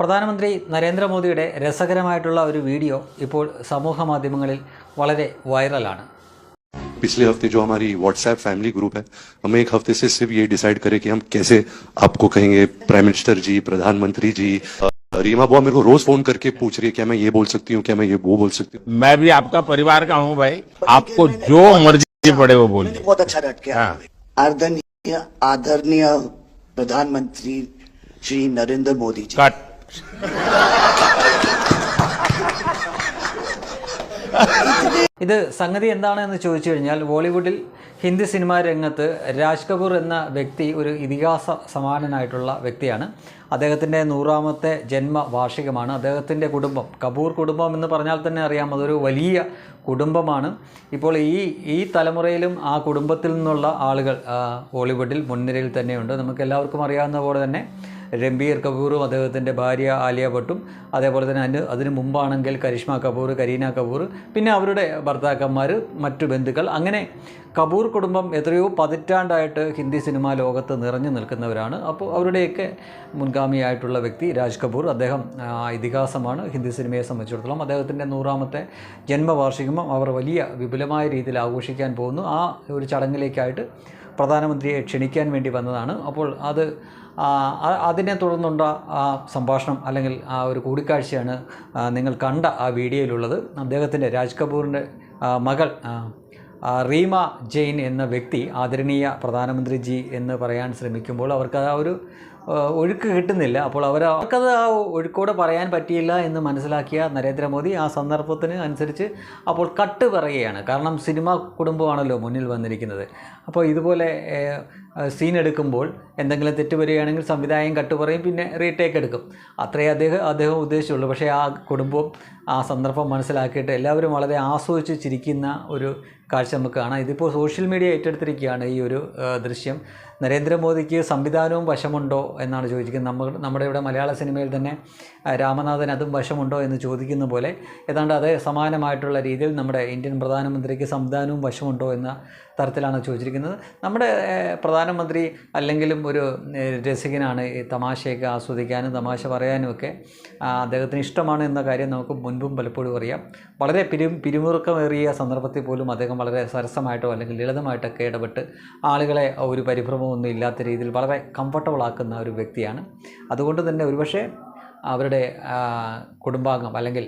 പ്രധാനമന്ത്രി നരേന്ദ്രമോദിയുടെ രസകരമായിട്ടുള്ള ഒരു വീഡിയോ ഇപ്പോൾ സമൂഹ മാധ്യമങ്ങളിൽ വളരെ വൈറലാണ് पिछले हफ्ते जो हमारी व्हाट्सएप फैमिली ग्रुप है हम एक हफ्ते से सिर्फ ये डिसाइड करें कि हम कैसे आपको कहेंगे प्राइम मिनिस्टर जी प्रधानमंत्री जी अ, रीमा बुआ मेरे को रोज फोन करके पूछ रही है क्या मैं ये बोल सकती हूँ क्या मैं ये वो बोल सकती हूँ मैं भी आपका परिवार का हूँ भाई आपको जो मर्जी पड़े वो बोलिए बहुत अच्छा लग गया हाँ। आदरणीय आदरणीय प्रधानमंत्री श्री नरेंद्र मोदी जी कट ഇത് സംഗതി എന്താണെന്ന് ചോദിച്ചു കഴിഞ്ഞാൽ ബോളിവുഡിൽ ഹിന്ദി സിനിമാ രംഗത്ത് രാജ് കപൂർ എന്ന വ്യക്തി ഒരു ഇതിഹാസ സമാനനായിട്ടുള്ള വ്യക്തിയാണ്. അദ്ദേഹത്തിന്റെ നൂറാമത്തെ ജന്മവാർഷികമാണ്. അദ്ദേഹത്തിന്റെ കുടുംബം കപൂർ കുടുംബം എന്ന് പറഞ്ഞാൽ തന്നെ അറിയാം അതൊരു വലിയ കുടുംബമാണ്. ഇപ്പോൾ ഈ ഈ തലമുറയിലും ആ കുടുംബത്തിൽ നിന്നുള്ള ആളുകൾ ബോളിവുഡിൽ മുൻനിരയിൽ തന്നെയുണ്ട്. നമുക്ക് എല്ലാവർക്കും അറിയാവുന്ന പോലെ തന്നെ രംബീർ കപൂറും അദ്ദേഹത്തിന്റെ ഭാര്യ ആലിയ ഭട്ടും അതേപോലെ തന്നെ അതിന് അതിന് മുമ്പാണെങ്കിൽ കരിഷ്മ കപൂർ കരീന കപൂർ പിന്നെ അവരുടെ ഭർത്താക്കന്മാർ മറ്റു ബന്ധുക്കൾ. അങ്ങനെ കപൂർ കുടുംബം എത്രയോ പതിറ്റാണ്ടായിട്ട് ഹിന്ദി സിനിമാ ലോകത്ത് നിറഞ്ഞു നിൽക്കുന്നവരാണ്. അപ്പോൾ അവരുടെയൊക്കെ മുൻഗാമിയായിട്ടുള്ള വ്യക്തി രാജ് കപൂർ. അദ്ദേഹം ഇതിഹാസമാണ് ഹിന്ദി സിനിമയെ സംബന്ധിച്ചിടത്തോളം. അദ്ദേഹത്തിന്റെ നൂറാമത്തെ ജന്മവാർഷികം അവർ വലിയ വിപുലമായ രീതിയിൽ ആഘോഷിക്കാൻ പോകുന്നു. ആ ഒരു ചടങ്ങിലേക്കായിട്ട് പ്രധാനമന്ത്രിയെ ക്ഷണിക്കാൻ വേണ്ടി വന്നതാണ്. അപ്പോൾ അത് അതിനെ തുടർന്നുണ്ട ആ സംഭാഷണം അല്ലെങ്കിൽ ആ ഒരു കൂടിക്കാഴ്ചയാണ് നിങ്ങൾ കണ്ട ആ വീഡിയോയിലുള്ളത്. അദ്ദേഹത്തിന്റെ രാജ് കപൂറിന്റെ മകൾ റീമ ജെയിൻ എന്ന വ്യക്തി ആദരണീയ പ്രധാനമന്ത്രി ജി എന്ന് പറയാൻ ശ്രമിക്കുമ്പോൾ അവർക്ക് ആ ഒരു ഒഴുക്ക് കിട്ടുന്നില്ല. അപ്പോൾ അവർ അവർക്കത് ആ ഒഴുക്കോടെ പറയാൻ പറ്റിയില്ല എന്ന് മനസ്സിലാക്കിയ നരേന്ദ്രമോദി ആ സന്ദർഭത്തിന് അനുസരിച്ച് അപ്പോൾ കട്ട് പറയുകയാണ്. കാരണം സിനിമ കുടുംബമാണല്ലോ മുന്നിൽ വന്നിരിക്കുന്നത്. അപ്പോൾ ഇതുപോലെ സീൻ എടുക്കുമ്പോൾ എന്തെങ്കിലും തെറ്റ് വരികയാണെങ്കിൽ സംവിധായകൻ കട്ട് പറയും പിന്നെ റീടേക്ക് എടുക്കും. അത്രേ അദ്ദേഹം അദ്ദേഹം ഉദ്ദേശിച്ചുള്ളൂ. പക്ഷേ ആ കുടുംബം ആ സന്ദർഭം മനസ്സിലാക്കിയിട്ട് എല്ലാവരും വളരെ ആസ്വദിച്ച് ചിരിക്കുന്ന ഒരു കാഴ്ച നമുക്ക് കാണാം. ഇതിപ്പോൾ സോഷ്യൽ മീഡിയ ഏറ്റെടുത്തിരിക്കുകയാണ് ഈ ഒരു ദൃശ്യം. നരേന്ദ്രമോദിക്ക് സംവിധാനവും വശമുണ്ടോ എന്നാണ് ചോദിക്കുന്നത്. നമ്മൾ നമ്മുടെ ഇവിടെ മലയാള സിനിമയിൽ തന്നെ രാമനാഥൻ അതും വശമുണ്ടോ എന്ന് ചോദിക്കുന്ന പോലെ ഏതാണ്ട് അതേ സമാനമായിട്ടുള്ള രീതിയിൽ നമ്മുടെ ഇന്ത്യൻ പ്രധാനമന്ത്രിക്ക് സംവിധാനവും വശമുണ്ടോ എന്ന തരത്തിലാണ് ചോദിച്ചിരിക്കുന്നത്. നമ്മുടെ പ്രധാനമന്ത്രി അല്ലെങ്കിലും ഒരു രസികനാണ് ഈ തമാശയൊക്കെ ആസ്വദിക്കാനും തമാശ പറയാനുമൊക്കെ അദ്ദേഹത്തിന് ഇഷ്ടമാണ് എന്ന കാര്യം നമുക്ക് മുൻപും പലപ്പോഴും അറിയാം. വളരെ പിരി പിരിമുറുക്കമേറിയ സന്ദർഭത്തിൽ പോലും അദ്ദേഹം വളരെ സരസമായിട്ടോ അല്ലെങ്കിൽ ലളിതമായിട്ടൊക്കെ ഇടപെട്ട് ആളുകളെ ഒരു പരിഭ്രമമൊന്നും ഇല്ലാത്ത രീതിയിൽ വളരെ കംഫർട്ടബിൾ ആക്കുന്ന ഒരു വ്യക്തിയാണ്. അതുകൊണ്ട് തന്നെ ഒരുപക്ഷെ അവരുടെ കുടുംബാംഗം അല്ലെങ്കിൽ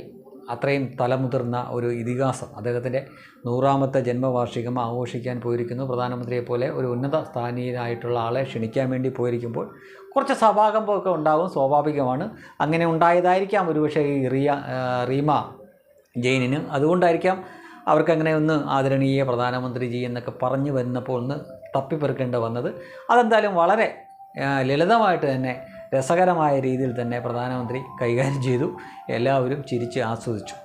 അത്രയും തലമുതിർന്ന ഒരു ഇതിഹാസം. അദ്ദേഹത്തിന്റെ നൂറാമത്തെ ജന്മവാർഷികം ആഘോഷിക്കാൻ പോയിരിക്കുന്നു. പ്രധാനമന്ത്രിയെ പോലെ ഒരു ഉന്നത സ്ഥാനീയനായിട്ടുള്ള ആളെ ക്ഷണിക്കാൻ വേണ്ടി പോയിരിക്കുമ്പോൾ കുറച്ച് സഭാകമ്പമൊക്കെ ഉണ്ടാകും സ്വാഭാവികമാണ്. അങ്ങനെ ഉണ്ടായതായിരിക്കാം ഒരുപക്ഷെ ഈ റിയ റീമ ജെയിനിന്. അതുകൊണ്ടായിരിക്കാം അവർക്കങ്ങനെ ഒന്ന് ആദരണീയ പ്രധാനമന്ത്രിജി എന്നൊക്കെ പറഞ്ഞു വന്നപ്പോൾ ഒന്ന് തപ്പിപ്പെറുക്കേണ്ട വന്നത്. അതെന്തായാലും വളരെ ലളിതമായിട്ട് തന്നെ രസകരമായ രീതിയിൽ തന്നെ പ്രധാനമന്ത്രി കൈകാര്യം ചെയ്തു. എല്ലാവരും ചിരിച്ച് ആസ്വദിച്ചു.